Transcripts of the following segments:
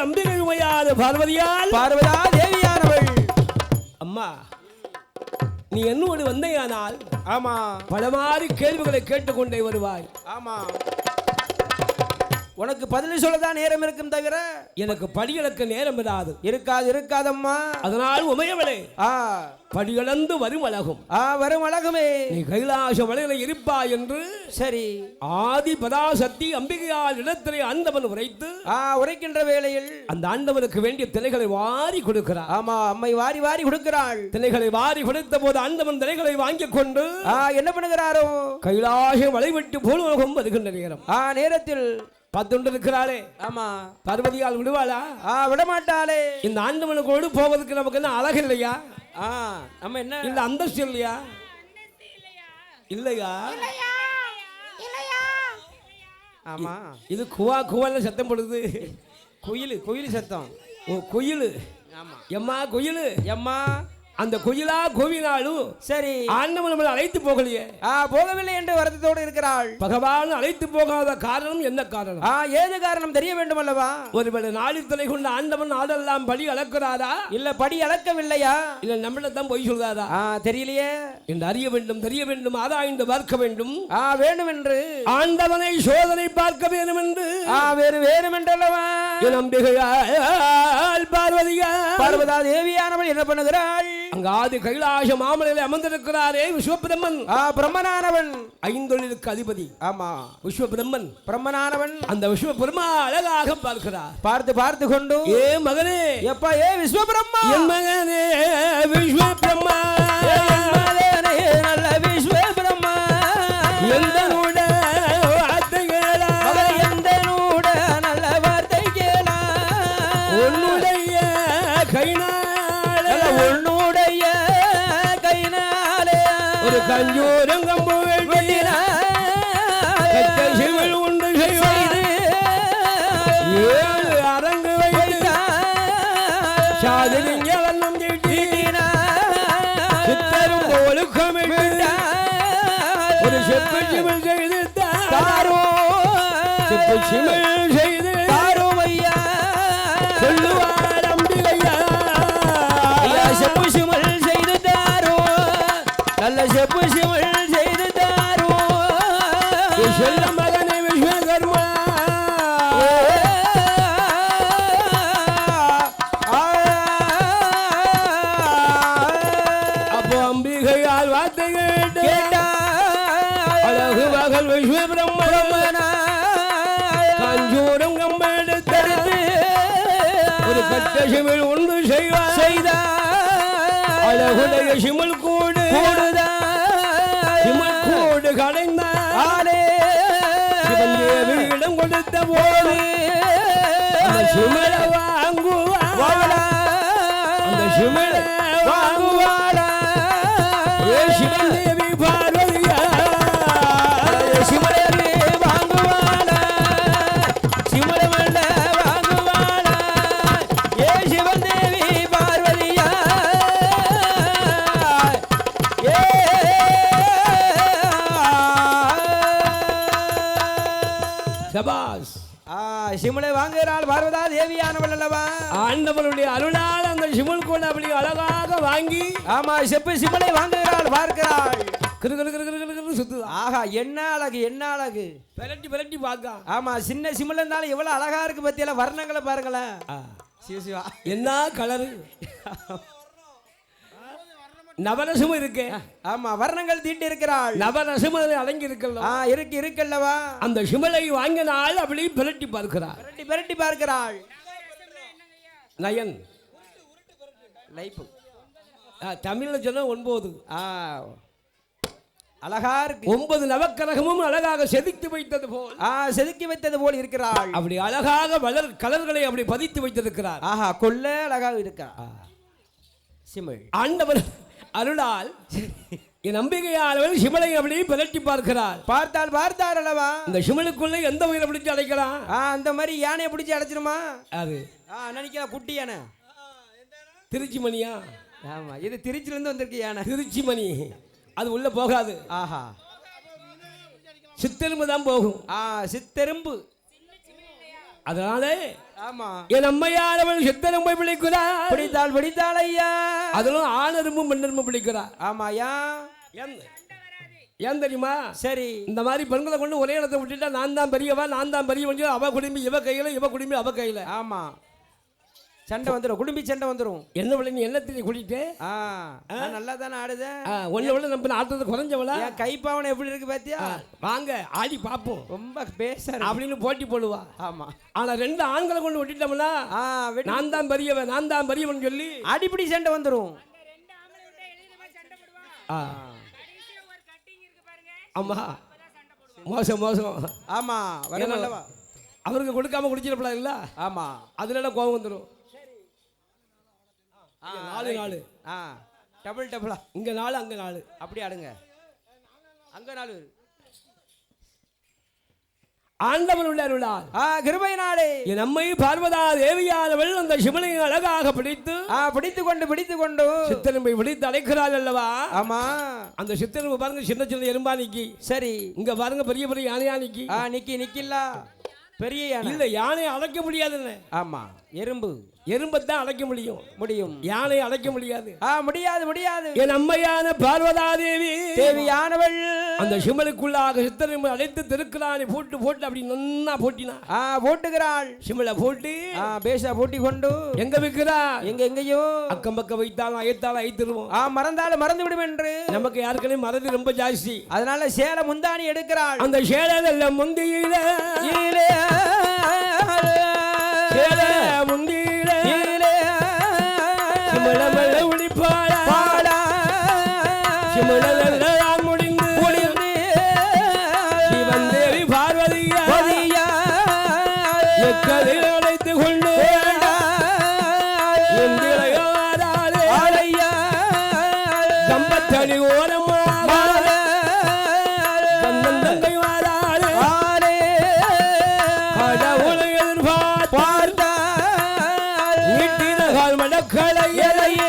அம்பிகை உமையாத பார்வதியால் பார்வதா தேவியானவள் அம்மா நீ என்னோடு வந்தையானால் ஆமா. பலமாறி கேள்விகளை கேட்டுக்கொண்டே வருவாய். ஆமா. உனக்கு பதில் சொல்லதான் நேரம் இருக்கும் தவிர எனக்கு படிகளுக்கு நேரம் இராது. இருக்காது இருக்காதம்மா. அதனால் உமையவளே ஆ. படிகளந்து வரும் அழகும். ஆ வரும் அழகுமே. நீ கைலாச மலையில இருப்பாய் என்று சரி. ஆதி பதாசக்தி அம்பிகையால் இடத்திலே ஆண்டவன் உரைத்து ஆ உரைக்கின்ற வேளையில் அந்த ஆண்டவனுக்கு வேண்டிய திணைகளை வாரி கொடுக்கிறார். ஆமா அம்மை வாரி வாரி கொடுக்கிறாள். திணைகளை வாரி கொடுத்த போது ஆண்டவன் திணைகளை வாங்கிக் கொண்டு ஆ என்ன பண்ணுகிறாரோ? கைலாச வளைவிட்டு பூலோகம் வருகின்ற நேரம். ஆ நேரத்தில் பார்த்துண்டு இருக்கிறாளே. ஆமா. பார்வதியால் விடுவாளா? ஆ விடமாட்டாளே. இந்த ஆண்டவனுக்கோடு போவதற்கு நமக்கு என்ன அழகு இல்லையா? ஆ நம்ம என்ன? இல்ல அந்தஸ்து இல்லையா? இல்லையா? ஆமா. இது குவா குவால சத்தம் போடுது. குயில் குயில் சத்தம். ஓ குயிலு. ஆமா. எம்மா குயிலு. எம்மா. அந்த குயிலா கோவினாலும் சரி. ஆண்டவன் நம்மளை அழைத்து போகலையே. போகவில்லை என்று வருத்தத்தோடு இருக்கிறாள். பகவான் அழைத்து போகாத காரணம் என்ன காரணம்? ஏது காரணம் தெரிய வேண்டும் அல்லவா ஒருவேளை நாடி துணை கொண்ட ஆண்டவன் நாடெல்லாம் படி அளக்கிறாரா? இல்ல படி அளக்கவில்லையா? இல்ல நம்மளதான் பொய் சொல்றாரா? தெரியலையே. என்று அறிய வேண்டும் தெரிய வேண்டும் ஆராய்ந்து பார்க்க வேண்டும். வேண்டும் என்று ஆண்டவனை சோதனை பார்க்க வேண்டும் என்று ஆ வேறு வேறும் என்றல்லவா என் நம்பிகையால் பார்வதியா? பார்வதா தேவியானவள் என்ன பண்ணுகிறாள்? அங்க ஆதி கைலாச மாமலையில் அமர்ந்திருக்கிறாரே விஸ்வபிரம்மன். ஆ பிரம்மனானவன். ஐந்தொழிலுக்கு அதிபதி. ஆமா. விஸ்வபிரம்மன். பிரம்மனானவன். அந்த விஸ்வபிரம்மா அழகாக பார்க்கிறார். பார்த்து பார்த்து கொண்டு. ஏ மகனே எப்பா ஏ விஸ்வபிரம்மா? என் மகனே விஸ்வபிரம்மா. ஒரு கஞ்சூரம் கம்பு வெட்டி கட்ட சிவில் உண்டு செய்வார் ஏழு அரங்கு வைத்து சாதிலிங்க வண்ணம் தீட்டி சித்தரும் ஒழுக்கமிட்டு ஒரு செப்பு சிமிழ் செய்து தாரோ செப்பு சிமிழ் மகள் விஸ்வபிரம்மன் காஞ்சூரம் கம்பெடுத்தெடுத்து ஒரு கட்ட சிமிழ் ஒன்று செய்வார் அழகுடைய சிமிழ் கூடு. சிமிழ் கூடு கடைந்தார் சிவன் தேவியிடம் கொடுத்த போது சிமிழை வாங்குவார் அந்த சிமிழை வாங்குவார் ஏ சிவன் சபாஸ். ஆ சிமலை வாங்குகிறாள் பார்வதா தேவியானவள் அல்லவா? ஆண்டவனுடைய அருளால் அந்த சிமிழ் கூட அப்படி அழகாக வாங்கி ஆமா செப்பு சிமலை வாங்குகிறாள் பார்க்கிறாள். சுத்துதா. ஆஹா என்ன அழகு என்ன அழகு. விரட்டி விரட்டி பார்க்க. ஆமா சின்ன சிமிழ் இருந்தாலும் எவ்வளவு அழகா இருக்கு பத்தியெல்லாம் வர்ணங்களை பாருங்களேன். சிவ சிவா. என்ன கலரு நவரசமும் இருக்கு. ஆமா வர்ணங்கள் தீட்டி இருக்கிறாள். நவரசம் அடங்கி இருக்கല്ലോ ஆ இருக்கு இருக்கல்லவா? அந்த சிமலை வாங்கினால் அப்படி பிரட்டி பார்க்கிறார். விரட்டி விரட்டி பார்க்கிறாள். நயன். லைப்பு. தமிழ்ல சொன்னா ஒன்பது. ஆ அழகா இருக்கு. ஒன்பது நவக்கரகமும் அழகாக செதுக்கி வைத்தது போல். ஆ செதுக்கி வைத்தது போல் இருக்கிறாள். அப்படி அழகாக வளர் கலர்களை அப்படி பதித்து வைத்திருக்கிறார். ஆஹா கொல்ல அழகாக இருக்கா? சிமிழ். ஆண்டவர் அருளால் என் நம்பிக்கையானவர் சிமலை அப்படி பிரட்டி பார்க்கிறார் பார்த்தால் பார்த்தார் அல்லவா? அந்த சிமலுக்குள்ள எந்த உயிரை பிடிச்சு அடைக்கலாம்? ஆ அந்த மாதிரி யானையை பிடிச்சி அடைச்சிருமா? அது. ஆ நினைக்கலாம் குட்டி யானை. திருச்சி மணியா? ஆமா இது திருச்சில இருந்து வந்திருக்கு யானை. திருச்சி மணி. அது உள்ள போகாது. ஆஹா. சித்தெரும்பு தான் போகும். ஆ சித்தெரும்பு. அதனால ஆமா. என் அம்மையானவள் சித்தெரும்பை பிடிக்கிறார். பிடித்தாள் பிடித்தாள் ஐயா. அதிலும் ஆணரும்பும் பெண்ணரும்பும் பிடிக்கிறார். ஆமா ஐயா. ஏன் தெரியுமா? சரி. இந்த மாதிரி பெண்களை கொண்டு ஒரே இடத்தை விட்டுட்டா நான் தான் பெரியவா நான் தான் பெரியவன் அவ குடும்பி இவ கையில இவ குடும்பி அவ கையில. ஆமா. சண்டை வந்துடும் குடும்பி சண்டை வந்துடும் என்ன விட நீ என்னத்தை குடிட்டு ஆ நான் நல்லா தானே ஆடுதேன் ஒன்ன விட நம்ம ஆட்டத்தை குறைஞ்சவளா? என் கைப்பாவனை எப்படி இருக்கு பாத்தியா? வாங்க ஆடி பார்ப்போம். ரொம்ப பேச அப்படின்னு போட்டி போடுவா. ஆமா. ஆனா ரெண்டு ஆண்களை கொண்டு விட்டுட்டோம்னா நான் தான் பெரியவன் நான் தான் பெரியவன் சொல்லி. அடிப்படி சண்டை வந்துடும். ஆமா மோசம் மோசம். ஆமா அவருக்கு கொடுக்காம குடிச்சிடப்படா இல்ல? ஆமா. அதுல கோபம் வந்துடும் நாலு நாலு. ஆ டபுள் டபுளா இங்க நாலு அங்க நாலு. அப்படி ஆடுங்க. அங்க நாலு. பேரு. ஆண்டவன் உள்ள அருளால். ஆ கிருபை நாடு என் அம்மை பார்வதா தேவியானவள் அந்த சிவனை அழகாக பிடித்து ஆ பிடித்து கொண்டு பிடித்து கொண்டு சித்தெரும்பை பிடித்து அழைக்கிறாள் அல்லவா? ஆமா. அந்த சித்தெரும்பு பாருங்க சின்ன சின்ன எறும்பா நிக்கி சரி. இங்க பாருங்க பெரிய பெரிய யானையா நிக்கி ஆ நிக்கி நிக்கில்லா. பெரிய யானை. இல்ல யானையை அழைக்க முடியாதுன்னு. ஆமா. எறும்பு. எறும்பத்தான் அழைக்க முடியும். முடியும். யானையை அழைக்க முடியாது. ஆ முடியாது முடியாது. என் அம்மையான பார்வதா தேவி. தேவியானவள். அந்த சிமலுக்குள்ளாக சித்தரெரும்பு அழைத்து திருக்குறானை போட்டு போட்டு அப்படி நன்னா போட்டினா ஆ போட்டுகிறாள். சிமலை போட்டு. ஆ பேசா போட்டி கொண்டு. எங்க விற்கிறா எங்க எங்கேயோ. அக்கம் பக்கம் வைத்தாலும் அயத்தாலும் ஐத்திருவோம் ஆ மறந்தாலும் மறந்து விடும் என்று நமக்கு யாருக்குமே மறதி ரொம்ப ஜாஸ்தி. அதனால சேலை முந்தாணி எடுக்கிறாள். அந்த சேலை முந்தியில. ஈலே, சிமல மெல்ல கால் மடக்கலையே இலையே,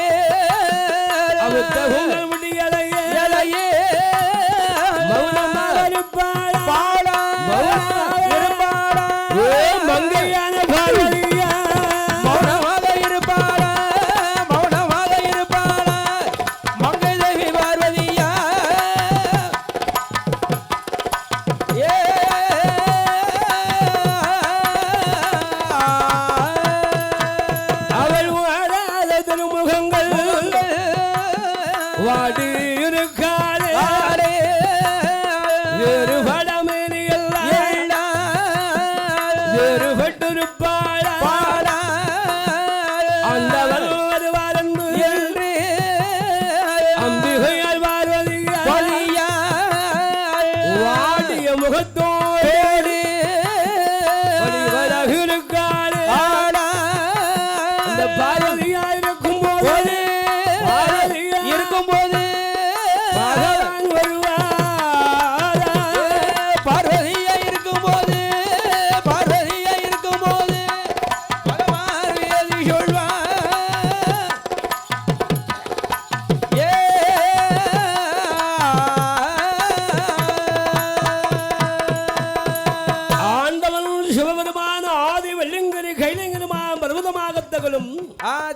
வெள்ளிங்கரி கைலிங்கருமா பர்வதமாக தகலும்.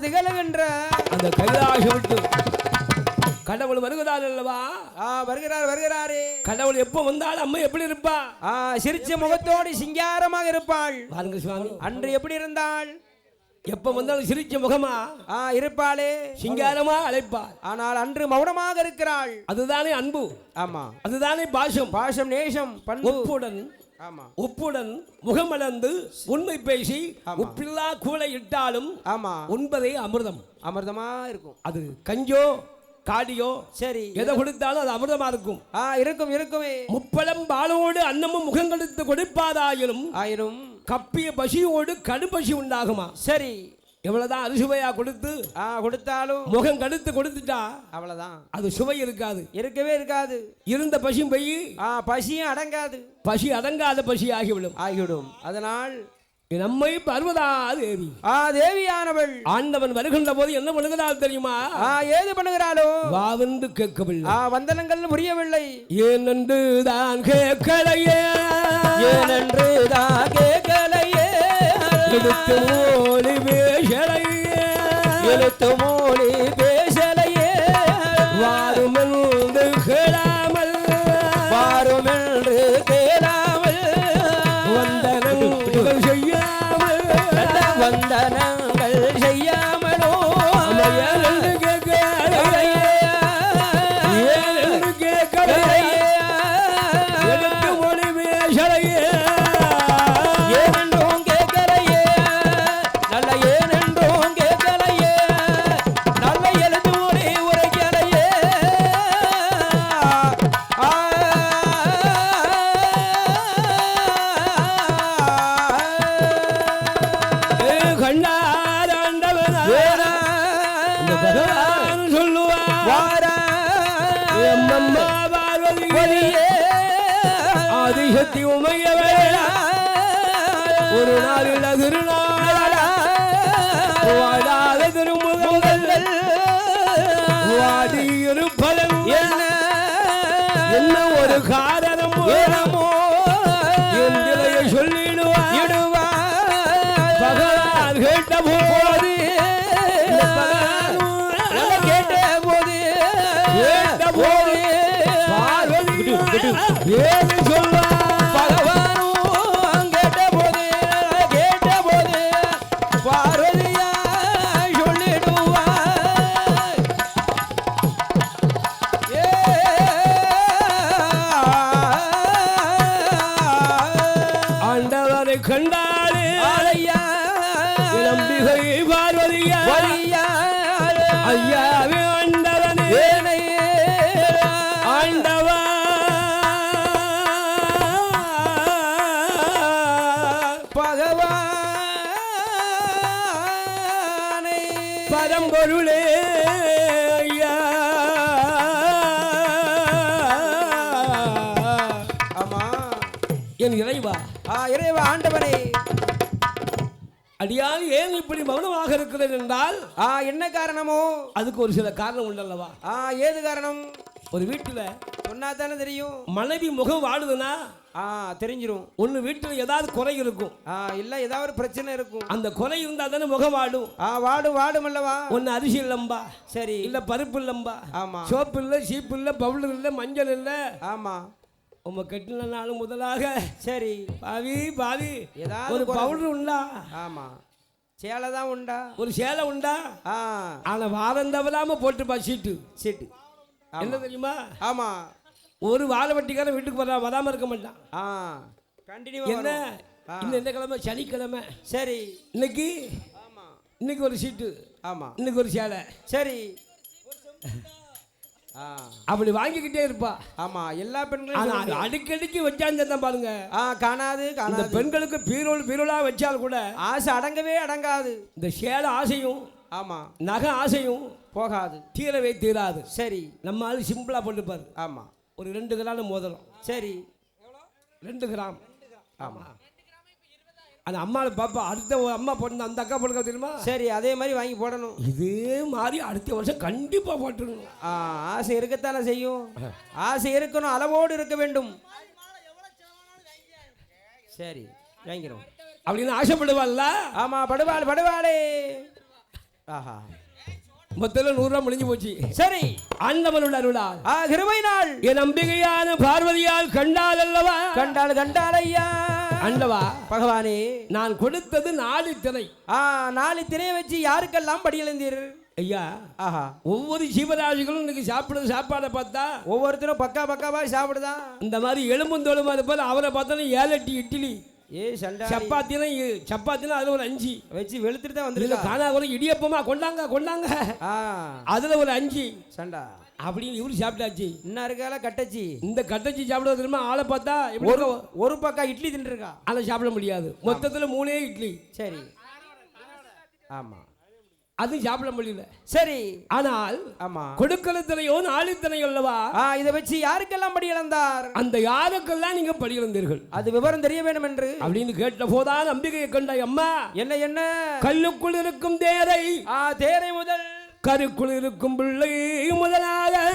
திகழுகின்ற. அந்த கைலாசம் விட்டு கடவுள் வருகிறார் அல்லவா? ஆ வருகிறார் வருகிறாரே. கடவுள் எப்போ வந்தாலும் அம்மா எப்படி இருப்பா? சிரிச்ச முகத்தோடு சிங்காரமாக இருப்பாள். பாருங்க சுவாமி. அன்று எப்படி இருந்தாள்? எப்ப வந்தாலும் சிரிச்ச முகமா? இருப்பாளே. சிங்காரமா அழைப்பாள். ஆனால் அன்று மௌனமாக இருக்கிறாள். அதுதானே அன்பு. ஆமா. அதுதானே பாசம். பாசம் நேசம் ஒப்புடன் ஆமா. ஒப்புடன் முகமலர்ந்து உண்மை பேசி. உப்பில்லா கூளை இட்டாலும் ஆமா. உண்பதே அமிர்தம். அமிர்தமா இருக்கும். அது கஞ்சோ காடியோ சரி. எதை கொடுத்தாலும் அது அமிர்தமா இருக்கும். ஆ இருக்கும் இருக்குமே. முப்பழம் பாலோடு அன்னமும் முகங்கெடுத்து கொடுப்பாதாயினும் ஆயிரும் கப்பிய பசியோடு கடுப்பசி உண்டாகுமா? சரி. எவ்வளவுதான் அறுசுவையா கொடுத்து கொடுத்தாலும் முகம் கடுத்து கொடுத்துட்டா அவ்வளவுதான். அது சுவை இருக்காது. இருக்கவே இருக்காது. இருந்த பசியும் போய் பசியும் அடங்காது. பசி அடங்காத பசி ஆகிவிடும். ஆகிவிடும். அதனால் நம்மை பர்வதா தேவி. ஆ தேவியானவள். ஆண்டவன் வருகின்ற போது என்ன பண்ணுகிறாள் தெரியுமா? ஆ ஏது பண்ணுகிறாளோ? வாவென்று கேட்கவில்லை. ஆ வந்தனங்கள் புரியவில்லை. ஏனென்று தான் கேட்கலையே. ஏனென்று தான் கேட்கலையே. பேசலையே எழுத்து மொழி பேசலையே. வாருமென்று ஆதிசக்தி உமையவே ஒரு நாளில் திருநாள் வாழாத திருமுகங்கள். வாடி இருப்பதன் என்ன? என்ன ஒரு காரணம் நிலையை சொல்லிடுவார். இடுவார். பகவான் கேட்ட போது. கேட்ட போது. கேட்ட போது. பார்வதி சொல்வார்? இப்படி மௌனமாக இருக்கிறது என்றால் ஆ என்ன காரணமோ? அதுக்கு ஒரு சில காரணம் உண்டல்லவா? ஆ ஏது காரணம்? ஒரு வீட்டுல சொன்னா தானே தெரியும். மனைவி முகம் வாடுதுன்னா ஆ தெரிஞ்சிரும். ஒன்று வீட்டில் ஏதாவது குறை இருக்கும். ஆ இல்ல ஏதாவது பிரச்சனை இருக்கும். அந்த குறை இருந்தால் தானே முகம் வாடும். ஆ வாடு வாடும் அல்லவா? ஒன்று அரிசி இல்லம்பா. சரி. இல்ல பருப்பு இல்லம்பா. ஆமா. சோப்பு இல்லை சீப்பு இல்லை பவுடர் இல்லை மஞ்சள் இல்லை. ஆமா. உங்க கட்டின நாள் முதலாக. சரி. பாவி பாவி. ஏதாவது ஒரு பவுடர் உண்டா? ஆமா. சேலை தான் உண்டா? ஒரு சேலை உண்டா? ஆ. ஆனா வாரம் தவறாம போட்டுப்பா சீட்டு. சீட்டு. என்ன தெரியுமா? ஆமா. ஒரு வாழை வட்டிக்காரன் வீட்டுக்கு வரா வராம இருக்க மாட்டான். ஆ. கண்டினியூ என்ன? இன்னும் என்ன கிழமை சனிக்கிழமை. சரி. இன்னைக்கு? ஆமா. இன்னைக்கு ஒரு சீட்டு. ஆமா. இன்னைக்கு ஒரு சேலை. சரி. அப்படி வாங்கிக்கிட்டே இருப்பா. ஆமா எல்லா பெண்களும் அடிக்கடிக்கு வச்சான்னு பாருங்க. காணாது காணாது. பெண்களுக்கு பீரோல் பீரோலா வச்சால் கூட ஆசை அடங்கவே அடங்காது. இந்த சேலை ஆசையும் ஆமா. நகை ஆசையும் போகாது. தீரவே தீராது. சரி. நம்ம ஆளு சிம்பிளா போட்டுப்பாரு ஆமா. ஒரு ரெண்டு கிராம் மோதிரம். சரி. ரெண்டு கிராம். ஆமா. அந்த அம்மாவை பாப்பா அடுத்த அம்மா போட்டு அந்த அக்கா போட்டுக்க தெரியுமா? சரி அதே மாதிரி வாங்கி போடணும். இதே மாதிரி அடுத்த வருஷம் கண்டிப்பா போட்டுருணும் ஆசை இருக்கத்தானே செய்யும். ஆசை இருக்கணும் அளவோடு இருக்க வேண்டும். சரி வாங்கிறோம் அப்படின்னு ஆசைப்படுவாள்ல? ஆமா படுவாள் படுவாளே. ஆஹா. மொத்தத்தில் நூறுரூவா முடிஞ்சு போச்சு. சரி. ஆண்டவனோட அருளால். ஆ கிருபை நாள் என் நம்பிக்கையான பார்வதியால் கண்டால் அல்லவா? கண்டாள் கண்டாள் ஐயா. அண்டவா பகவானே. நான் கொடுத்தது நாலு ஆ நாலு திணையை வச்சு யாருக்கெல்லாம் படியளந்தீர் ஐயா ஆஹா. ஒவ்வொரு ஜீவராசிகளும் இன்னைக்கு சாப்பிடுற சாப்பாடை பார்த்தா ஒவ்வொருத்தரும் பக்கா பக்காவா சாப்பிடுதான் இந்த மாதிரி எலும்புந்தோலுமா இருப்பார் அவரை பார்த்தோன்னா ஏழு எட்டு இட்லி. ஏ சண்டா சப்பாத்தினா சப்பாத்தினா அதுல ஒரு அஞ்சு. வச்சு வெளுத்துட்டு தான் வந்திருக்கா? காணா கூட இடியப்பமா கொண்டாங்க கொண்டாங்க. அதுல ஒரு அஞ்சு. சண்டா. அப்படின்னு இவரு சாப்பிட்டாச்சு. இன்னும் இருக்கால கட்டச்சி. இந்த கட்டச்சி சாப்பிட திரும்ப ஆளை பார்த்தா ஒரு? ஒரு பக்கா இட்லி தின்றுருக்கா அதை சாப்பிட முடியாது. மொத்தத்துல மூணே இட்லி. சரி. ஆமா. அது சாப்பிட முடியல. சரி. ஆனால் ஆமா. கொடுக்கலத்தினையோ நாளித்தனையோ அல்லவா? ஆ இதை வச்சு யாருக்கெல்லாம் படி இழந்தார்? அந்த யாருக்கெல்லாம் நீங்க படியிழந்தீர்கள் அது விவரம் தெரிய வேண்டும் என்று அப்படின்னு கேட்ட போதான் நம்பிக்கையை கண்ட அம்மா என்ன என்ன? கல்லுக்குள் இருக்கும் தேரை ஆ தேரை முதல் கருக்குள் இருக்கும் பிள்ளை முதலாக.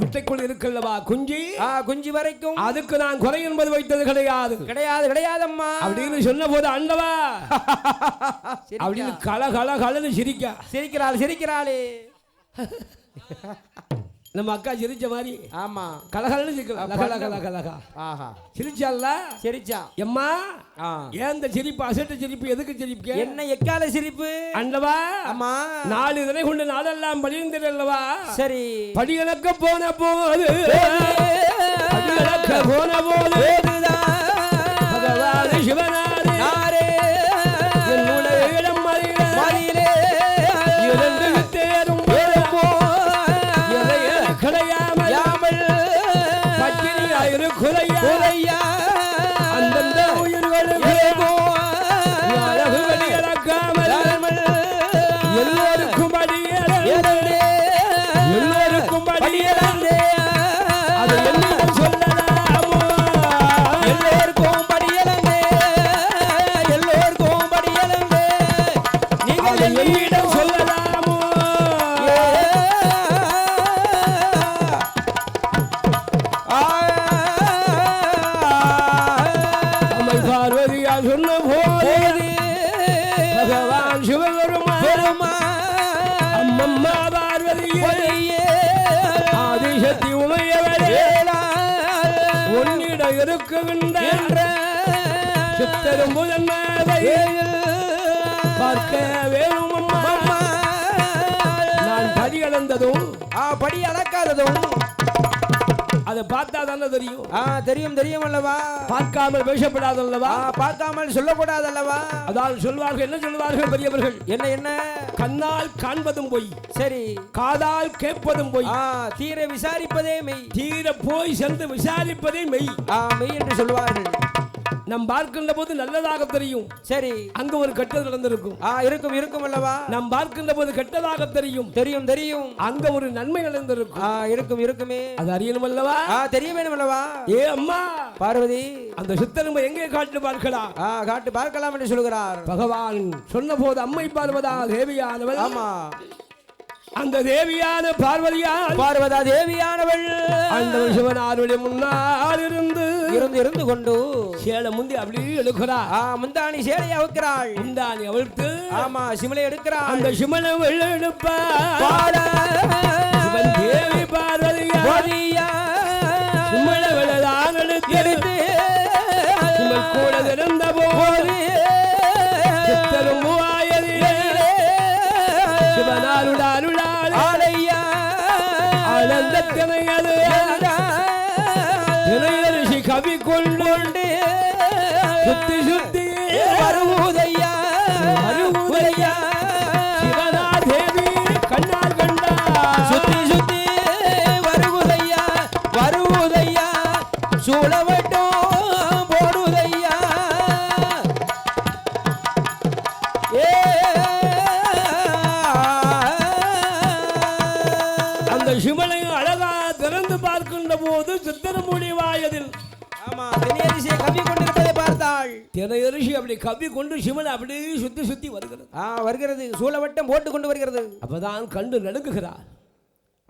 முட்டைக்குள் இருக்கல்லவா குஞ்சி? குஞ்சு வரைக்கும். அதுக்கு நான் குறை என்பது வைத்தது கிடையாது. கிடையாது கிடையாதம்மா. அப்படின்னு சொன்ன போது அண்டவா. அப்படின்னு கல கல கலன்னு சிரிக்க. சிரிக்கிறாள் சிரிக்கிறாளே. நம்ம அக்கா சிரிச்ச மாதிரி ஆமா. கலகலன்னு சிரிக்கலாம் லக லக லக லகா. ஆஹா. சிரிச்சால? சிரிச்சா எம்மா ஏன் இந்த சிரிப்பு? அசட்டு சிரிப்பு எதுக்கு சிரிப்பு? என்ன எக்கால சிரிப்பு? அண்டவா ஆமா நாலு இதனை கொண்டு நாளெல்லாம் படிந்தல்லவா சரி. படிகளக்க போன போது படிகளக்க போன போது என்னிடம் சொல்லலாமோ? பார்வதியா சொன்ன போது பகவான் சிவபெருமான் அம்மம்மா பார்வதியே ஆதிசக்தி உமையவரே உன்னிடம் இருக்குகின்ற சித்தரும் முதன்மாவை பார்க்க வேணும் நான் பதி அளந்ததும் படி அளக்காததும். அதை பார்த்தா தானே தெரியும். ஆ தெரியும் தெரியும் அல்லவா? பார்க்காமல் பேசப்படாதல்லவா ஆ பார்க்காமல் சொல்லக்கூடாது அல்லவா அதான் சொல்வார்கள் என்ன சொல்வார்கள் பெரியவர்கள்? என்ன என்ன? கண்ணால் காண்பதும் பொய் சரி. காதால் கேட்பதும் பொய். தீர விசாரிப்பதே மெய். தீர போய் சென்று விசாரிப்பதே மெய். ஆ மெய் என்று சொல்வார்கள். நம் பார்க்கின்ற போது நல்லதாக தெரியும். சரி. அங்க ஒரு கெட்டது நடந்திருக்கும். ஆ இருக்கும் இருக்கும் அல்லவா? நாம் பார்க்கின்ற போது கெட்டதாக தெரியும். தெரியும் தெரியும். அங்க ஒரு நன்மை நடந்திருக்கும். ஆ இருக்கும் இருக்குமே. அது அறியணும் அல்லவா? ஆ தெரிய வேணும் அல்லவா? ஏ அம்மா! பார்வதி. அந்த சித்தரும்பை எங்கே காட்டு பார்க்கலாம் ஆ காட்டு பார்க்கலாம் என்று சொல்கிறார். பகவான் சொன்ன போது அம்மை பார்வதா தேவியானவள்? ஆமா. அந்த தேவியான பார்வதியால் பார்வதா தேவியானவள். அந்த சிவனாருடைய முன்னால் இருந்து இருந்து இருந்து கொண்டு சேலை முந்தி அப்படியே எடுக்கிறா ஆ முந்தாணி சேலையை அவுக்கிறாள். முந்தானி அவிழ்த்து ஆமா சிமலை எடுக்கிறாள். அந்த சிவனை வெள்ள எடுப்பா பாட சிவன் தேவி பார்வதியா அப்படி கவி கொண்டு சிவனை அப்படியே சுத்தி சுத்தி வருகிறது. ஆ வருகிறது. சூழவட்டம் போட்டு கொண்டு வருகிறது. அப்பதான் கண்டு நடுங்குகிறார்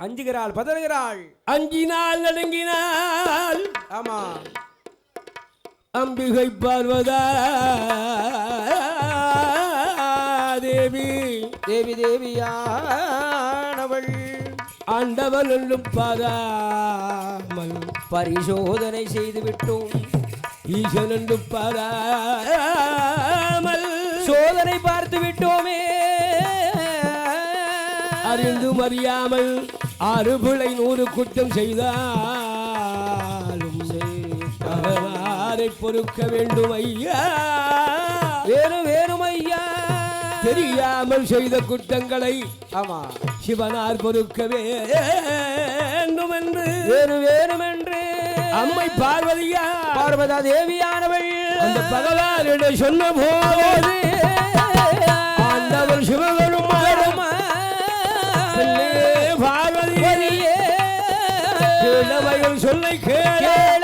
அஞ்சுகிறாள் பதறுகிறாள். அஞ்சினால் நடுங்கினால் ஆமா. அம்பிகை பார்வதா தேவி. தேவி தேவியானவள். ஆண்டவன் பாராமல் பரிசோதனை செய்து விட்டோம் ஈசனண்டு பாராமல் சோதனை பார்த்து விட்டோமே. அறிந்தும் அறியாமல் ஆறு நூறு குற்றம் செய்தாலும் யாரை பொறுக்க வேண்டும் ஐயா. வேணும் வேணும் ஐயா. தெரியாமல் செய்த குற்றங்களை ஆமா. சிவனார் பொறுக்க வேண்டும் என்று வேணும் வேணும் என்று அம்மை பார்வதியா? பார்வதா தேவியானவள் அந்த பகவானிடம் சொன்ன போது ஆண்டவர் சிவபெருமான் பின்னே பார்வதி இளமையில் சொல்லை கேள.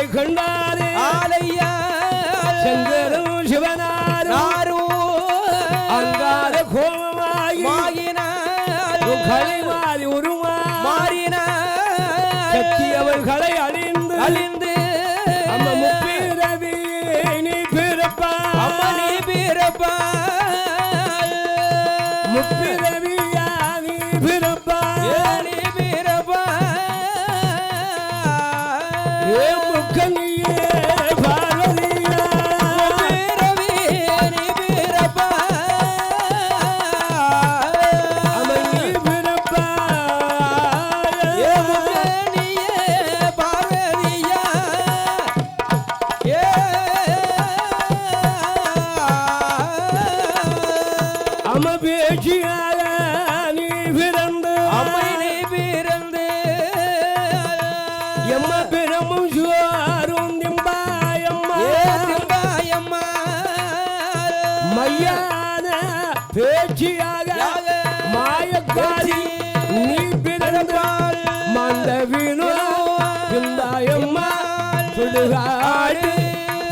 சத்தியரை கண்டாரே ஆலையா சங்கரும்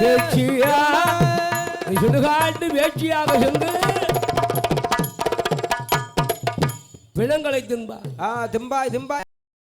பேச்சியா? சுடுகாட்டு பேச்சியாக சென்று பிணங்களை தின்பா. ஆ திம்பாய் திம்பாய்.